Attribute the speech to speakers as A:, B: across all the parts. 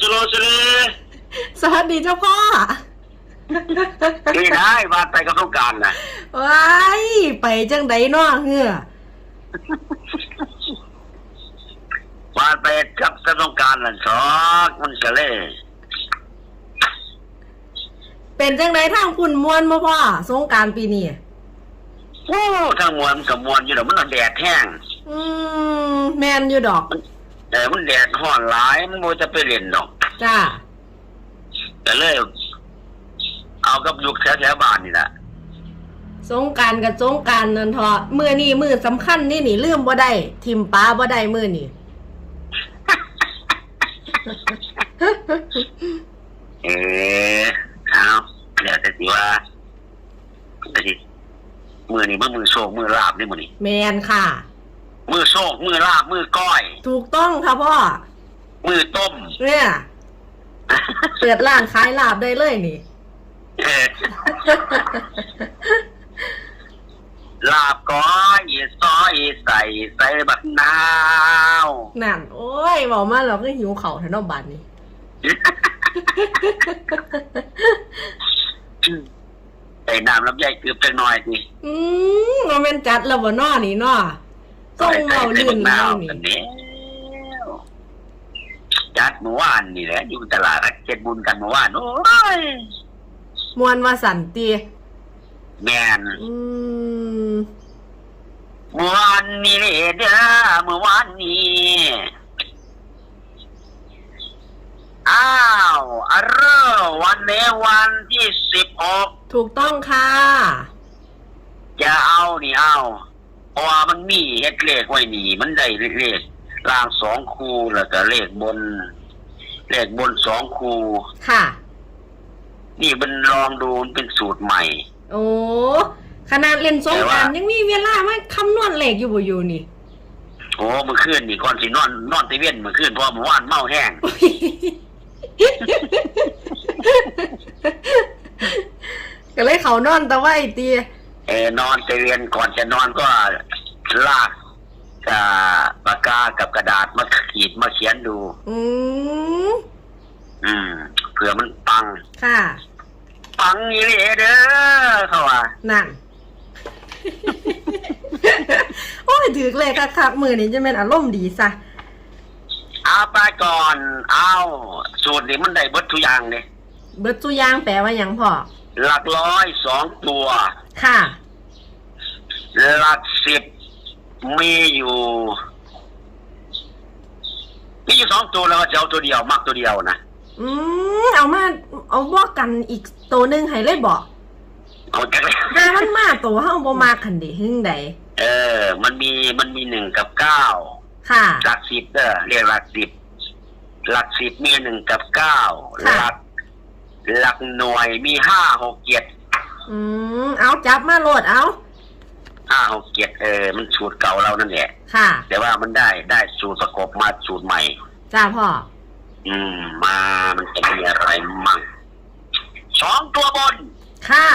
A: สุโรสุรี
B: สวัสดีเจ้าพ่อ
A: ที่ได้วาไปกับต้องการนะ
B: ว้ายไปจังไดเนาะเหือ
A: วาไปกับกับต้องการนั่นสอกมันจะเล่
B: เป็นจังไดทางคุณมวนมาพ่อสงการปีนี้
A: โอ้ทั้งมวลมันกับมวลอยู่ดี๋ยวมันแดดแห้ง
B: อืมแมนอยู่ดอก
A: แต่มันแดดห่อนหลายมันโมจะไปเล่นดอก
B: จ้า
A: แต่เลย เอากับยุคแถวๆบ้านนี่แหละ
B: สงกรารกับสงกรารนั่นเถอะมือนี่มือสำคัญนี่นี่ลืมบ่ได้ทิมป้าบ่ได้มือนี่
A: เออเอาเดี๋ยวแต่สิว่าแต่สิมือนี่มันมือโชคมือลาบนี่มือนี่
B: แมนค่ะ
A: มือโชคมือลาบมือก้อย
B: ถูกต้องค่ะพ่อ
A: มือต้ม
B: เนี่ย เปิดร้านขายลาบได้เลยนี่
A: เออลาบก้อยซอยใส่ใส่บักนาว
B: นั่น โอ้ยบอกมาเราก็หิวเขาวแถวนอกบ้านนี่
A: ใส่น้ำลำไยเกือบจังหน่อยดิ
B: อืมเราเป็นจัดแล้วบ่นอนี่เนาะส่งเราลื่น
A: ใส่
B: เรา
A: บัก
B: นี่
A: กันนี้จัดเมื่อวานนี่แหละอยู่ตลาดเจ็ดบุญกันเมื่อวานโอ้ย
B: มวนว่าสันตี
A: แมน
B: อืม
A: เมื่อวานนี้เลยเด้อเมื่อวานนี้อ้าวอะเรอวันนี้วันที่สิบหก
B: ถูกต้องค่ะ
A: จะเอานี่เอา เพราะว่ามันมีเฮ็ดเลขไว้นี่มันได้เลขล่างสองคูแล้วก็เลขบน เลขบนสองคู
B: ค่ะ
A: นี่มันลองดูมันเป็นสูตรใหม่
B: โอ้ขนาดเล่นสงกราร
A: แต่ว่า
B: ยังมีเวลามาคำนวณเลขอยู่บ่อยู่นี่
A: โอ้เมื่อคืนนี่ก่อนสินอนนอนตะเวียนเมื่อคืนเพราะว่าเมื่อวานเมาแห้ง
B: ก็เลยเขานอนแต่ว่าไอ้ตี
A: เออนอนตะเวียนก่อนจะนอนก็ลากอ่าปากกากับกระดาษมาขีดมาเขียนดู
B: อืม
A: อืมเผื่อมันปัง
B: ค่ะ
A: ปังอีเลยเด้อเขาว่า
B: นั่น โอ้ยถือเลยคักๆมือนี้จะเป็นอารมณ์ดีซะ
A: เอาไปก่อน เอาสูตรนี้มันได้เบิดทุกอย่างเลย
B: เบิดจุยางแปลว่าหยังพ่อ
A: หลักร้อยสองตัว
B: ค่ะ
A: หลักสิบมีอยู่มีอยู่สองตัวแล้วก็จะเอาตัวเดียวมักตัวเดียวนะ
B: อืมเอามาเอาบอกกันอีกตัวหนึ่งให้เลยบอก
A: เอาจากเลย
B: หามันมาตัวเฮาบ่มาคันเดิหึงใด
A: เออ มันมีมันมีหนึ่งกับเก้า
B: ค่ะ
A: หลักสิบเด้อเรียกหลักสิบหลักสิบมีหนึ่งกับเก้า
B: ค่ะ
A: หลัก หลักหน่วยมีห้าหกเจ็ด
B: อืมเอาจับมาโหลดเอา
A: ห้าหกเจ็ดเออมันสูตรเก่าเรานั่นแหละ
B: ค่ะ
A: แต่ว่ามันได้ได้สูตรประกบมาสูตรใหม่
B: จ้าพ่อ
A: อืม มามันจะมีอะไรมั่งสองตัวบน
B: ค่ะ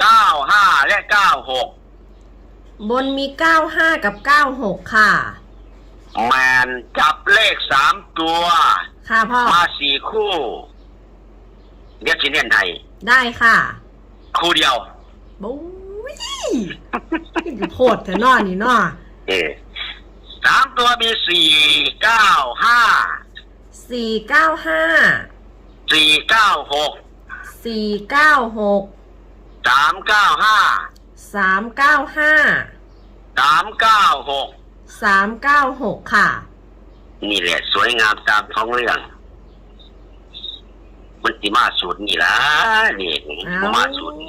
A: เก้าห้าและเก้าหก
B: บนมี95กับ96ค่ะ
A: แมนจับเลขสามตัว
B: ค่ะพ่อ
A: มาสี่คู่เรียกสิเนียนไทย
B: ได้ค่ะ
A: คู่เดียว
B: บุ้ยโพดแต่นอนนี่เนาะ
A: เออสามตัวมีสี่เก้าห้า
B: 495
A: สี่เก้าหก
B: 496
A: สามเก้าห้า
B: 395
A: สามเก้าหก
B: 396ค่ะ
A: นี่แหละ สวยงามตามท้องเรื่อง มันสิมาสูตรนี่ละนี่นี่
B: เอา
A: มาสูตรนี่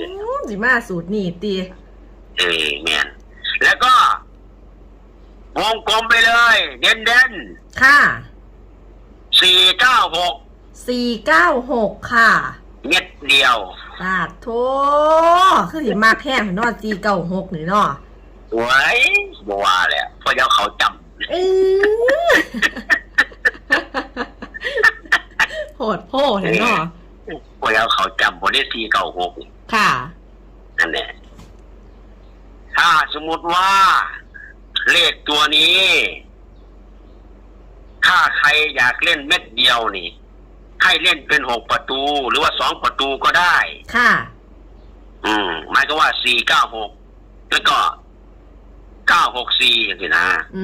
B: สิมาสูตรนี่ตี
A: เออแมนแล้วก็วงกลมไปเลย เด่นเด่น
B: ค่ะ
A: สี่เก้าหก
B: 496ค่ะ
A: เม็ดเดียว
B: ปาดโทคือสิมากแห้งเนาะ496นี่เนาะ
A: ไว้บัวาแหละเพราะเดี๋ยวเขาจ
B: เออ โหดโพดเนาะำ
A: เพราะเดี๋ยวเขาจำบริสี่เก้าหก
B: ค่ะ
A: นั่นแหละ ถ้าสมมติว่า เลขตัวนี้ขถ้าใครอยากเล่นเม็ดเดียวนี่ ให้เล่นเป็นหกประตู หรือว่าสองประตูก็ได้
B: ค่ะ
A: อืมหมายก็ว่าสี่เก้าหกแล้วก็เก้าหกสี่อย่างนี้นะ
B: อื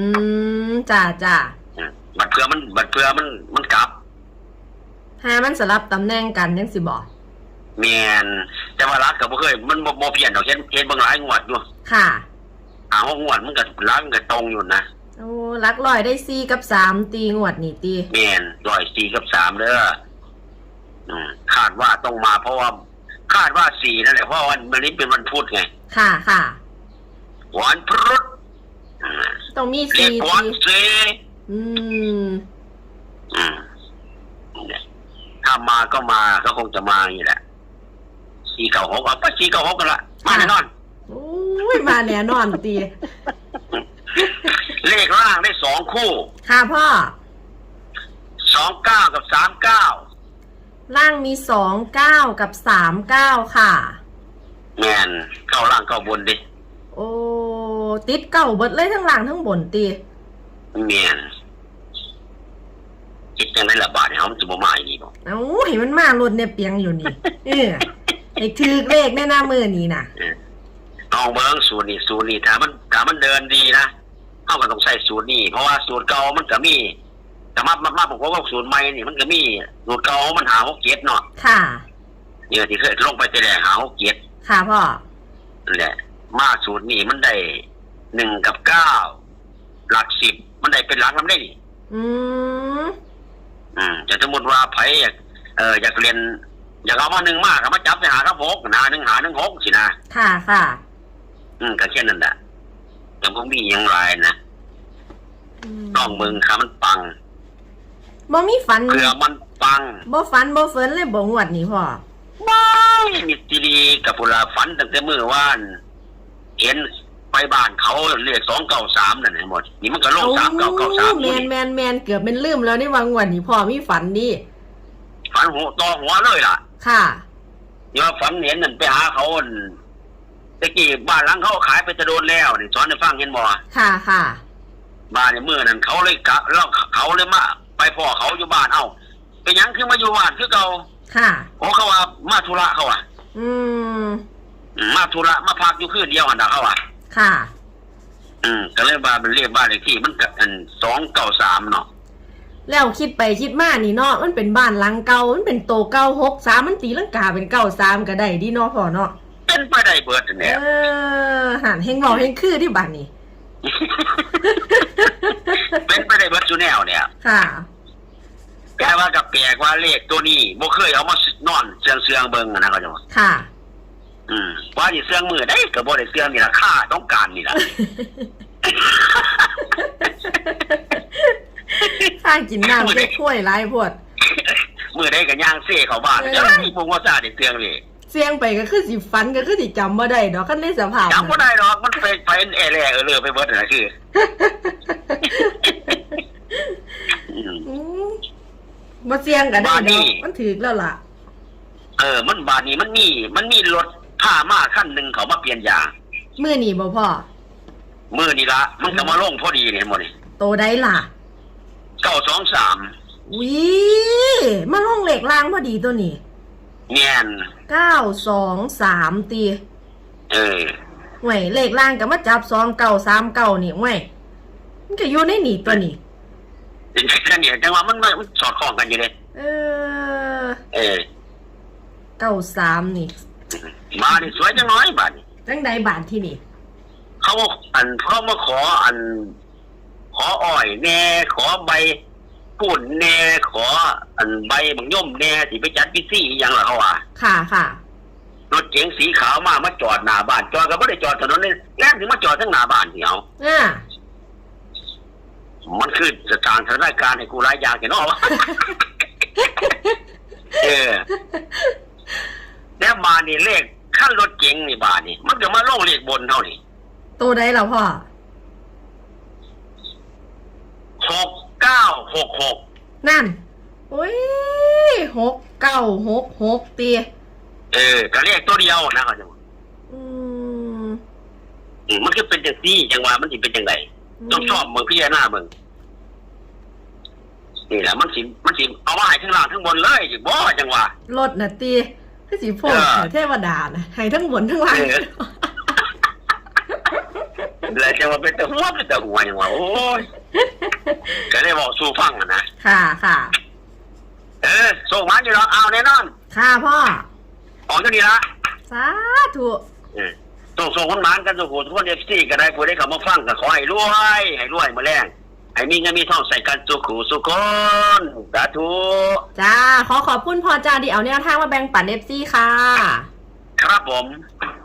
B: มจ้าจ้า
A: อืมบัดเพื่อมันบัดเพื่อมันมันกลับ
B: หามันสลับตำแหน่งกันยังสิบอก
A: เมียนแต่ว่ารักกับบ่เคยมันบ่บ่เปลี่ยนดอกเห็นเห็นบางหลายงวดอยู่
B: ค่ะ
A: หาหกงวดมันก็รักมันก็ตรงอยู่นะ
B: โอ้ลักลอยได้สี่กับสามตีงวดนี่ตี
A: เมียนร้อยสี่กับสามเด้ออืมคาดว่าต้องมาเพราะว่า คาดว่าสี่นั่นแหละเพราะวันมันนี้เป็นวันพุธไง
B: ค่ะค่ะ
A: วันพุธอืม
B: ต้องมี
A: เรีย
B: สี่
A: กวัน
B: ตี
A: เซ
B: อืม
A: อืมเนี่ย ถ้ามาก็มาก็คงจะมาอย่างนี้แหละสี่เก้าหกเอาไปสี่เก้าหกกันละมาแน่นอน
B: โอ้ยมาแน่นอนตี
A: เลขล่างได้สองคู่
B: ค่ะพ่อ
A: สองเก้ากับสามเก้า
B: ล่างมีสองเก้ากับสามเก้าค่ะ
A: แมนเข้าล่างเข้าบนดิ
B: โอ้ติดเก่าเบิดเลยทั้งล่างทั้งบนตี
A: แมน คิดยังไงละบาทเนี่ยเขามันจะบ่มาอีกนี่บ่
B: เอ้าให้มันมาลดเนี่ยเปียงอยู่นี่ เออไอ้ถือเลขแน่หน้ามือนี่น่ะ
A: เอาเบิ้งสูตรนี่สูตรนี่ถ้ามันถ้ามันเดินดีนะเขาก็ต้องใช้สูตรนี่เพราะว่าสูตรเก่ามันก็มีแต่มามามาผมว่าสูตรใหม่นี่มันก็มีสูตรเก่ามันหาหกเจ็ดเนาะ
B: ค่ะ
A: เนี่ยที่เคยลงไปแต่แรกหาหกเจ็ด
B: ค่ะพ่อ
A: นั่นแหละมาสูตรนี่มันได้หนึ่งกับเก้าหลักสิบมันได้เป็นหลักลำได้นี่
B: อืม
A: อืมจะสมมติว่าไผอยากเอออยากเรียน อยากเอามาหนึ่งมากก็มาจับไปหาครับหกหาหนึ่งหาหนึ่งหกสินะ
B: ค่ะค่ะ
A: อืมก็แค่นั้นแหละแต่พวกมีอยังไรนะต้องมึงค่ะมันปัง
B: บ่มีฝัน
A: เพื่อมันปัง
B: บ่ฝันบ่เฟินเลยบ่งวดนี่พ่อ
A: ว้ายมิตรดีกับพุลาฝันตั้งแต่มือว่านเห็น ไปบ้านเขาเรียกสองเก้าสามนั่นเห็นหมดนี่มันก็ลงสามเก้าเก้าสาม
B: แมนแมนแมนเกือบเป็นลืมแล้วนี่วางวดนี่พ่อมีฝันดิ
A: ฝันหัวต่อหัวเลยล่ะ
B: ค่ะ
A: นี่ว่าฝันเห็นนั่นไปหาเขาอั่นตะกี้บ้านหลังเขาขายไปจะโดนแล้วนี่สอนให้ฟังเห็นบ่
B: ค่ะค่ะ
A: บ้านในเมื่อนั้นเขาเลยกะแล้วเขาเลยมาไปพ่อเขาอยู่บ้านเอ้าเป็นหยังคือมาอยู่บ้านคือเก่า
B: ค่ะ
A: โอ้เขาว่ามาธุระเขาอะ
B: อืม
A: อืมมาธุระมาพักอยู่คืนเดียวหันดาเขาอะ
B: ค่ะ
A: อืมก็เลยบ้านมันเรียกบ้านเลขที่มันกับอันสองเก้าสามเนาะ
B: แล้วคิดไปคิดมานี่เนาะมันเป็นบ้านหลังเก่ามันเป็นโตเก่าหกสามมันตีลังกาเป็นเก้าสามก็ได้ดิเนาะพ่อเนาะ
A: เป็นไปได้เบิดนั่นแห
B: เอ
A: ละ
B: อหันเฮงเบาเฮงคือที่บ้านนี่
A: เป็นไปได้เบิดจูแนวเนี่ย
B: ค่ะ
A: แต่ว่ากับแปลกว่าเลขตัวนี้บ่เคยเอามานอนเสืองเสืองๆเบิ่งอะนะเขาจะว่า
B: ค่ะ
A: อืมว่าสิเสืองมือได้ก็บ่ได้เสืองนี่ล่ะค่าต้องการนี่ล่ะ
B: ข้ากินน้ำได้ถ้วยไรพวด
A: มือได้ก็ย่างเซ่เข้าบ้าน
B: เออ
A: จะได้บ่ว่าซาได้เสืองเลย
B: เสียงไปก็คือสิฟันก็คือสิจำบ่ได้ดอกคันในสภาพ
A: จำบ่ได้หรอกมันไปไปแอแลเออเลอไปเบิดนั่นน่ะคืออืม
B: อืมบ่เสียงก็ได้
A: บ้าน
B: ด
A: นี่
B: อกมันถือแล้วล่ะ
A: เออ มันบาดนี้มันมี มันมีรถ ผ้ามาขั้นหนึ่งเขามาเปลี่ยนยาง
B: มื้อนี้บ่พ่อ
A: มือนี่ละมันก็มาลงพอดีเนี่ยหมดนี่
B: โตได้ล่ะ
A: เก้าสองสาม
B: วิมาลงเหล็กล่างพอดีตัวนี้
A: เนียน
B: เก้าสองสามตี
A: เออ
B: ห่วยเหล็กล่างก็มาจับสองเก้าสามเก้านี่ห่วยมันก็อยู่ในนี่ตัวนี้
A: เป็นแค่นี้จังว่ามันมันมันสอดคล้องกันอยู่เลย
B: เออ
A: เออ
B: เก้าสามนี่
A: มาดิสวยจังน้อยบาดนี้
B: จังใดบานที่นี่
A: เขาอันเขามาขออัน ขออ้อยแน่ ขอใบปุ่นแน่ ขอ อันใบบางย่อมแน่ที่ไปจัดพิธีอหย่างละเขาว่า
B: ค่ะค่ะ
A: รถเก๋งสีขาวมามาจอดหน้าบ้านจอดก็ไม่ได้จอดถนนเลยแล่นถึงมาจอดทั้งหน้าบ้านเดียว
B: อ่า
A: มันคือสถานสถานการณ์ให้กูร้ายยางแกเนอวะ เออแล้วมานี่เลข ขั้นรถเก๋งนี่บาทนี่มันก็มาลงเลขบนเท่านี้
B: ตัวใดล่ะพ่อ
A: หกเก้าหกหก
B: นั่นโอ้ยหกเก้าหกหกตี
A: เออก็เลขตัวเดียวนะเขาจะบอก
B: อืม
A: อืมมันก็เป็นจังซี่จังหวะมันสิเป็นจังไงต้องชอบมึงพี่หน้ามึงนี่แหละมันสิมันสิเอามาให้ทั้งล่างทั้งบนเลยอยู่บ่จังหวะ
B: รถน่ะตี คือสิโพด
A: เออ
B: เทวดาน่ะให้ทั้งบนทั้งล่าง
A: เออแล้วจะมาเป็นแต่หัวเป็นแต่หัวอย่างว่าโอ้ยก็ได้บอกสู้ฟังอะนะ
B: ค่ะค่ะ
A: เออส่งมาอยู่แล้วเอาแน่นอน
B: ค่ะพ่อ
A: ออกก็ดีละ
B: สาธุ
A: เออส่งส่งคนหมานกันสุขุทุกคนเอฟซีก็ได้ผู้ได้เข้ามาฟังก็ขอให้รวยให้รวยมาแรง ให้มีเงินมีทองใส่กันสุขุสุขคนสาธุ
B: จ้า ขอขอบคุณพ่อจ้าที่เอาแนวทางมาแบ่งปันเอฟซีค่ะ
A: ครับผม
B: ค